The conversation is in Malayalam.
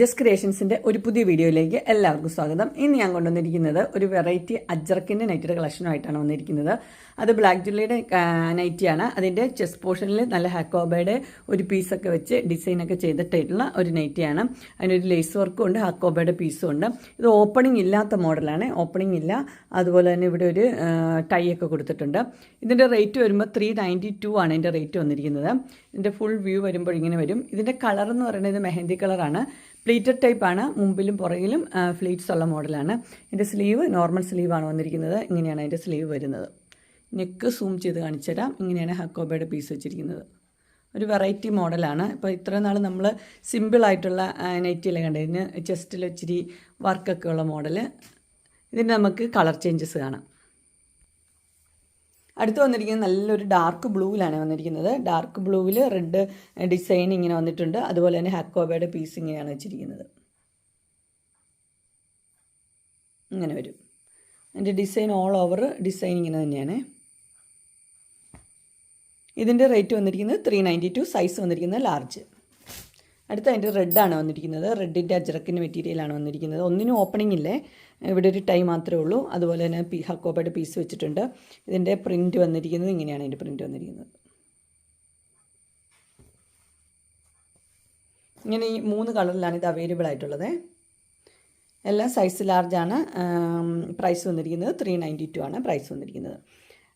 ജസ്റ്റ് ക്രിയേഷൻസിന്റെ ഒരു പുതിയ വീഡിയോയിലേക്ക് എല്ലാവർക്കും സ്വാഗതം. ഇന്ന് ഞാൻ കൊണ്ടുവന്നിരിക്കുന്നത് ഒരു വെറൈറ്റി അജർക്കിന്റെ നൈറ്റിയുടെ കളക്ഷനുമായിട്ടാണ് വന്നിരിക്കുന്നത്. അത് ബ്ലാക്ക് ജുള്ളിയുടെ നൈറ്റിയാണ് അതിന്റെ ചെസ്റ്റ് പോർഷനിൽ നല്ല ഹാക്കോബയുടെ ഒരു പീസൊക്കെ വെച്ച് ഡിസൈനൊക്കെ ചെയ്തിട്ടായിട്ടുള്ള ഒരു നൈറ്റിയാണ് അതിനൊരു ലേസ് വർക്കും ഉണ്ട് ഹാക്കോബയുടെ പീസും ഉണ്ട്. ഇത് ഓപ്പണിംഗ് ഇല്ലാത്ത മോഡലാണ് ഓപ്പണിംഗ് ഇല്ല. അതുപോലെ തന്നെ ഇവിടെ ഒരു ടൈ ഒക്കെ കൊടുത്തിട്ടുണ്ട്. ഇതിന്റെ റേറ്റ് വരുമ്പോൾ ത്രീ നയന്റി ടു ആണ് ഇതിന്റെ റേറ്റ് വന്നിരിക്കുന്നത്. ഇതിന്റെ ഫുൾ വ്യൂ വരുമ്പോൾ ഇങ്ങനെ വരും. ഇതിന്റെ കളർ എന്ന് പറയുന്നത് മെഹന്തി കളറാണ് പ്ലീറ്റഡ് ടൈപ്പാണ് മുമ്പിലും പുറകിലും ഫ്ലീറ്റ്സ് ഉള്ള മോഡലാണ്. ഇതിന്റെ സ്ലീവ് നോർമൽ സ്ലീവാണ് വന്നിരിക്കുന്നത്. ഇങ്ങനെയാണ് അതിന്റെ സ്ലീവ് വരുന്നത്. നെക്ക് സൂം ചെയ്ത് കാണിച്ചുതരാം ഇങ്ങനെയാണ് ഹക്കോബയുടെ പീസ് വെച്ചിരിക്കുന്നത്. ഒരു വെറൈറ്റി മോഡലാണ്. ഇപ്പോൾ ഇത്ര നാൾ നമ്മൾ സിമ്പിളായിട്ടുള്ള നൈറ്റിയിലെ കണ്ടതിന് ചെസ്റ്റിൽ ഇച്ചിരി വർക്കൊക്കെ ഉള്ള മോഡൽ ഇതിന് നമുക്ക് കളർ ചേഞ്ചസ് കാണാം. അടുത്ത് വന്നിരിക്കുന്നത് നല്ലൊരു ഡാർക്ക് ബ്ലൂവിലാണ് വന്നിരിക്കുന്നത്. ഡാർക്ക് ബ്ലൂവിൽ റെഡ് ഡിസൈൻ ഇങ്ങനെ വന്നിട്ടുണ്ട്. അതുപോലെ തന്നെ ഹാക്കോബയുടെ പീസ് ഇങ്ങനെയാണ് വെച്ചിരിക്കുന്നത്. ഇങ്ങനെ വരും. അതിന്റെ ഡിസൈൻ ഓൾ ഓവർ ഡിസൈൻ ഇങ്ങനെ തന്നെയാണ്. ഇതിന്റെ റേറ്റ് വന്നിരിക്കുന്നത് ത്രീ നയന്റി ടു സൈസ് വന്നിരിക്കുന്നത് ലാർജ് അടുത്ത അതിന്റെ റെഡാണ് വന്നിരിക്കുന്നത്. റെഡിന്റെ അജ്രക്കിന്റെ മെറ്റീരിയലാണ് വന്നിരിക്കുന്നത്. ഒന്നിനും ഓപ്പണിംഗ് ഇല്ലേ? ഇവിടെ ഒരു ടൈം മാത്രമേ ഉള്ളൂ. അതുപോലെ തന്നെ പി ഹക്കോബയുടെ പീസ് വെച്ചിട്ടുണ്ട്. ഇതിന്റെ പ്രിന്റ് വന്നിരിക്കുന്നത് ഇങ്ങനെയാണ് ഇതിന്റെ പ്രിന്റ് വന്നിരിക്കുന്നത്. ഇങ്ങനെ ഈ മൂന്ന് കളറിലാണ് ഇത് അവൈലബിൾ ആയിട്ടുള്ളത്. എല്ലാം സൈസ് ലാർജാണ് പ്രൈസ് വന്നിരിക്കുന്നത് ത്രീ നയന്റി ടു ആണ്. പ്രൈസ് വന്നിരിക്കുന്നത്.